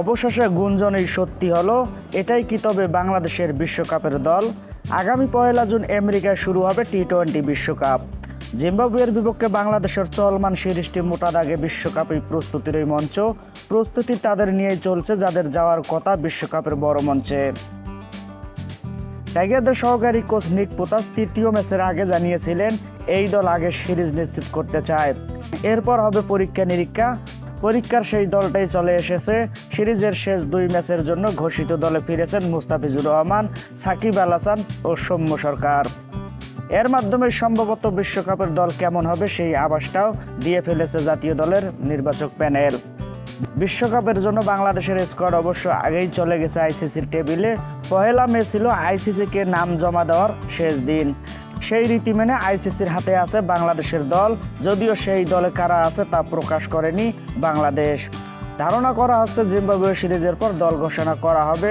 অবশেষে গুঞ্জনেই সত্যি হলো, এটাই কি তবে বাংলাদেশের বিশ্বকাপের দল? আগামী পয়লা জুন আমেরিকায় শুরু হবে টি টোয়েন্টি বিশ্বকাপ। জিম্বাবুয়ের বিপক্ষে বাংলাদেশের চলমান সিরিজটি মোটা দাগে বিশ্বকাপের প্রস্তুতির এই মঞ্চ। প্রস্তুতি তাদের নিয়েই চলছে, যাদের যাওয়ার কথা বিশ্বকাপের বড় মঞ্চে। টাইগারদের সহকারী কোচ নিক পোতাস তৃতীয় ম্যাচের আগে জানিয়েছিলেন, এই দল আগে সিরিজ নিশ্চিত করতে চায়। এরপর হবে পরীক্ষা নিরীক্ষা পরীক্ষার সেই দলটাই চলে এসেছে। সিরিজের শেষ দুই ম্যাচের জন্য ঘোষিত দলে ফিরেছেন মুস্তাফিজুর রহমান, সাকিব আল হাসান ও সৌম্য সরকার। এর মাধ্যমে সম্ভবত বিশ্বকাপের দল কেমন হবে সেই আভাসটাও দিয়ে ফেলেছে জাতীয় দলের নির্বাচক প্যানেল। বিশ্বকাপের জন্য বাংলাদেশের স্কোয়াড অবশ্য আগেই চলে গেছে আইসিসির টেবিলে। পহেলা মে ছিল আইসিসিকে নাম জমা দেওয়ার শেষ দিন। সেই রীতি মেনে আইসিসির হাতে আছে বাংলাদেশের দল। যদিও সেই দলে কারা আছে তা প্রকাশ করেনি বাংলাদেশ। ধারণা করা হচ্ছে জিম্বাবুয়ে সিরিজের পর দল ঘোষণা করা হবে।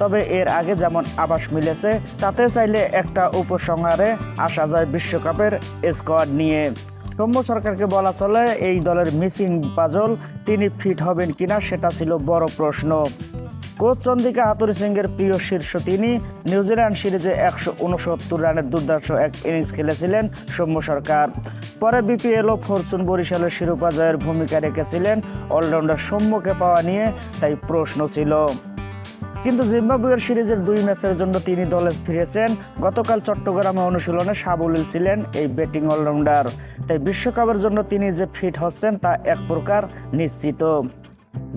তবে এর আগে যেমন আবাস মিলেছে, তাতে চাইলে একটা উপসংহারে আসা যায় বিশ্বকাপের স্কোয়াড নিয়ে। সৌম্য সরকারকে বলা চলে, এই দলের মিসিং পাজল, তিনি ফিট হবেন কিনা সেটা ছিল বড় প্রশ্ন। কোচ চন্দিকা হাতুরি সিংয়ের প্রিয় শীর্ষ তিনি। নিউজিল্যান্ড সিরিজে একশো উনসত্তর রানের দুর্দান্ত এক ইনিংস খেলেছিলেন সৌম্য সরকার। পরে বিপিএল ও ফরচুন বরিশালের শিরোপা জয়ের ভূমিকা রেখেছিলেন অলরাউন্ডার সৌম্যকে পাওয়া নিয়ে, তাই প্রশ্ন ছিল। কিন্তু জিম্বাবুয়ের সিরিজের দুই ম্যাচের জন্য তিনি দলে ফিরেছেন। গতকাল চট্টগ্রামে অনুশীলনে সাবলীল ছিলেন এই ব্যাটিং অলরাউন্ডার। তাই বিশ্বকাপের জন্য তিনি যে ফিট হচ্ছেন তা এক প্রকার নিশ্চিত।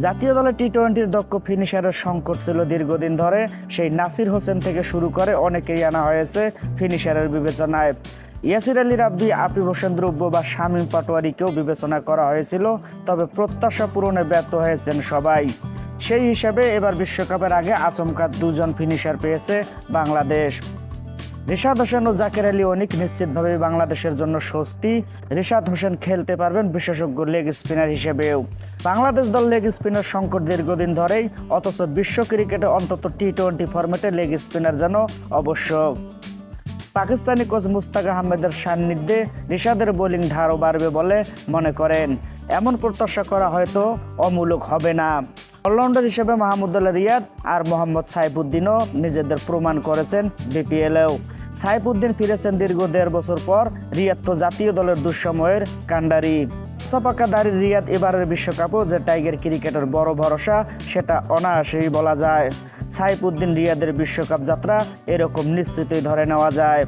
জাতীয় দলে টি টোয়েন্টির দক্ষ ফিনিশারের সংকট ছিল দীর্ঘদিন ধরে। সেই নাসির হোসেন থেকে শুরু করে অনেকেই আনা হয়েছে ফিনিশারের বিবেচনায়। ইয়াসির আলী রাব্বি, আপিব হোসেন দ্রব্য বা শামীম পাটোয়ারিকেও বিবেচনা করা হয়েছিল, তবে প্রত্যাশা পূরণে ব্যর্থ হয়েছেন সবাই। সেই হিসাবে এবার বিশ্বকাপের আগে আচমকা দুজন ফিনিশার পেয়েছে বাংলাদেশ। রিশাদ হোসেন ও জাকের আলী অনিক নিশ্চিতভাবে বাংলাদেশের জন্য স্বস্তি। রিশাদ হোসেন খেলতে পারবেন বিশেষজ্ঞ লেগ স্পিনার হিসেবেও। বাংলাদেশ দল লেগ স্পিনার সংকট দীর্ঘদিন ধরেই, অথচ বিশ্ব ক্রিকেটে অন্তত টি টোয়েন্টি ফরম্যাটে লেগ স্পিনার যেন আবশ্যক পাকিস্তানি কোচ মুস্তাক আহমেদের সান্নিধ্যে রিশাদের বোলিং ধারও বাড়বে বলে মনে করেন। এমন প্রত্যাশা করা হয়তো অমূলক হবে না। অলরাউন্ডার হিসেবে মাহমুদুল্লাহ রিয়াদ আর মোহাম্মদ সাইফুদ্দিনও নিজেদের প্রমাণ করেছেন বিপিএলেও। সাইফুদ্দিন ফিরেছেন দীর্ঘ দেড় বছর পর রিয়াদ তো জাতীয় দলের দুঃসময়ের কাণ্ডারি। চাপাকা দাঁড়িয়ে রিয়াদ এবারের বিশ্বকাপও যে টাইগার ক্রিকেটের বড় ভরসা, সেটা অনায়াসেই বলা যায়। সাইফুদ্দিন রিয়াদের বিশ্বকাপ যাত্রা এরকম নিশ্চিতই ধরে নেওয়া যায়।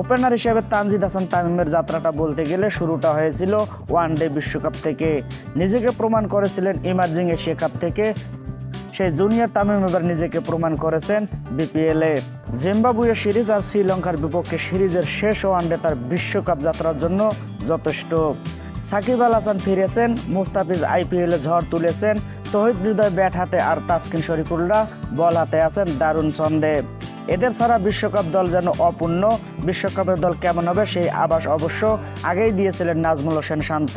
ওপেনার হিসেবে তানজিদ হাসান তামিমের যাত্রাটা বলতে গেলে শুরুটা হয়েছিল ওয়ান ডে বিশ্বকাপ থেকে। নিজেকে প্রমাণ করেছিলেন ইমার্জিং এশিয়া কাপ থেকে। সেই জুনিয়র তামিম এবার নিজেকে প্রমাণ করেছেন বিপিএলে জিম্বাবুয়ে সিরিজ আর শ্রীলঙ্কার বিপক্ষে সিরিজের শেষ ওয়ানডে তার বিশ্বকাপ যাত্রার জন্য যথেষ্ট। সাকিব আল হাসান ফিরেছেন, মুস্তাফিজ আইপিএলে ঝড় তুলেছেন, তহিদ হৃদয় ব্যাট হাতে আর তাসকিন শরীফুল্লাহ বল হাতে আছেন দারুণ ছন্দে। এদের ছাড়া বিশ্বকাপ দল যেন অপূর্ণ। বিশ্বকাপের দল কেমন হবে সেই আবাস অবশ্য আগেই দিয়েছিলেন নাজমুল হোসেন শান্ত।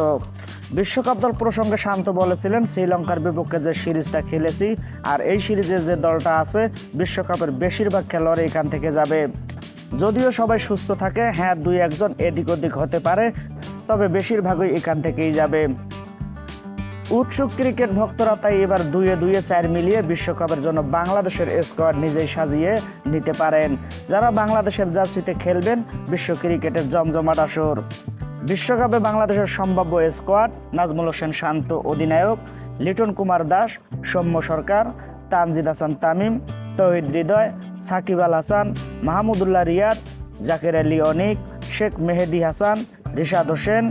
বিশ্বকাপ দল প্রসঙ্গে শান্ত বলেছিলেন, শ্রীলঙ্কার বিপক্ষে যে সিরিজটা খেলেছি আর এই সিরিজে যে দলটা আছে, বিশ্বকাপের বেশিরভাগ খেলোয়াড় এখান থেকে যাবে। যদিও সবাই সুস্থ থাকে হ্যাঁ দুই একজন এদিক ওদিক হতে পারে, তবে বেশিরভাগই এখান থেকেই যাবে। উৎসুক ক্রিকেট ভক্তরা তাই এবার দুয়ে দুয়ে চার মিলিয়ে বিশ্বকাপের জন্য বাংলাদেশের স্কোয়াড নিজেই সাজিয়ে নিতে পারেন। যারা বাংলাদেশের জার্সিতে খেলবেন, বিশ্ব ক্রিকেটের জমজমাট আসর। বিশ্বকাপে বাংলাদেশের সম্ভাব্য স্কোয়াড নাজমুল হোসেন শান্ত অধিনায়ক, লিটন কুমার দাস, সৌম্য সরকার, তানজিদ হাসান তামিম, তহিদ হৃদয়, সাকিব আল হাসান, মাহমুদুল্লাহ রিয়াদ, জাকের আলী অনিক, শেখ মেহেদি হাসান, রিশাদ হোসেন,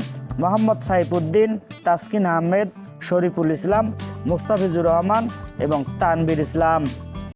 মোহাম্মদ সাইফুদ্দিন, তাসকিন আহমেদ শরীফুল ইসলাম মুস্তাফিজুর রহমান এবং তানবির ইসলাম।